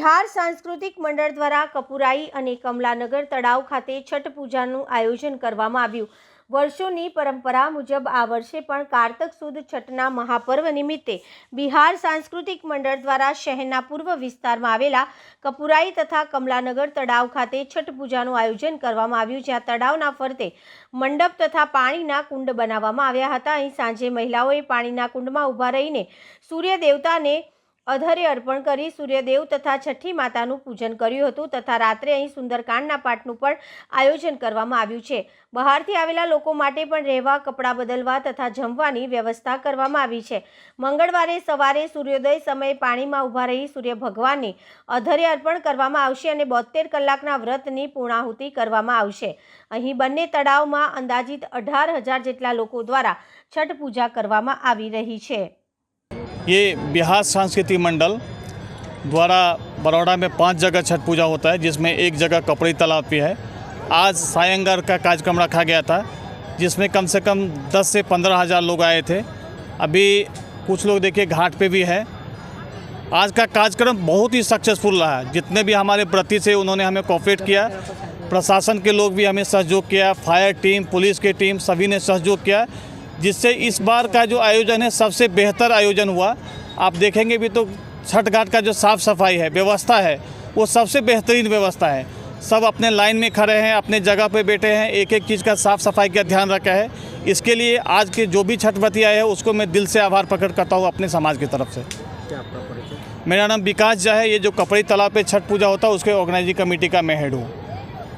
બિહાર સાંસ્કૃતિક મંડળ દ્વારા કપુરાઈ અને કમલાનગર તળાવ ખાતે છઠ પૂજાનું આયોજન કરવામાં આવ્યું. વર્ષોની પરંપરા મુજબ આ વર્ષે પણ કારતક સુદ છઠના મહાપર્વ નિમિત્તે બિહાર સાંસ્કૃતિક મંડળ દ્વારા શહેરના પૂર્વ વિસ્તારમાં આવેલા કપુરાઈ તથા કમલાનગર તળાવ ખાતે છઠ પૂજાનું આયોજન કરવામાં આવ્યું, જ્યાં તળાવના ફરતે મંડપ તથા પાણીના કુંડ બનાવવામાં આવ્યા હતા. અહીં સાંજે મહિલાઓએ પાણીના કુંડમાં ઊભા રહીને સૂર્ય દેવતાને અધરે અર્પણ કરી સૂર્યદેવ તથા છઠ્ઠી માતાનું પૂજન કર્યું હતું તથા રાત્રે અહીં સુંદરકાંડના પાઠનું પણ આયોજન કરવામાં આવ્યું છે. બહારથી આવેલા લોકો માટે પણ રહેવા, કપડાં બદલવા તથા જમવાની વ્યવસ્થા કરવામાં આવી છે. મંગળવારે સવારે સૂર્યોદય સમયે પાણીમાં ઊભા રહી સૂર્ય ભગવાનને અધરે અર્પણ કરવામાં આવશે અને બોતેર કલાકના વ્રતની પૂર્ણાહુતિ કરવામાં આવશે. અહીં બંને તળાવમાં અંદાજિત અઢાર હજાર જેટલા લોકો દ્વારા છઠ પૂજા કરવામાં આવી રહી છે. ये बिहार सांस्कृतिक मंडल द्वारा बड़ौदा में पाँच जगह छठ पूजा होता है, जिसमें एक जगह कपड़ी तालाब भी है। आज सायंगर का कार्यक्रम रखा गया था, जिसमें कम से कम 10 से पंद्रह हज़ार लोग आए थे। अभी कुछ लोग देखिए घाट पे भी है। आज का कार्यक्रम बहुत ही सक्सेसफुल रहा है। जितने भी हमारे व्रती से उन्होंने हमें कॉपरेट किया। प्रशासन के लोग भी हमें सहयोग किया। फायर टीम पुलिस की टीम सभी ने सहयोग किया। जिससे इस बार का जो आयोजन है सबसे बेहतर आयोजन हुआ। आप देखेंगे भी तो छठ घाट का जो साफ़ सफ़ाई है व्यवस्था है वो सबसे बेहतरीन व्यवस्था है। सब अपने लाइन में खड़े हैं अपने जगह पे बैठे हैं एक एक चीज़ का साफ़ सफ़ाई का ध्यान रखा है। इसके लिए आज के जो भी छठ आए हैं उसको मैं दिल से आभार प्रकट करता हूँ अपने समाज की तरफ़ से। क्या मेरा नाम विकास झा है ये जो कपड़ी तालाब पे छठ पूजा होता है उसके ऑर्गेनाइजिंग कमेटी का मैं हेड हूँ।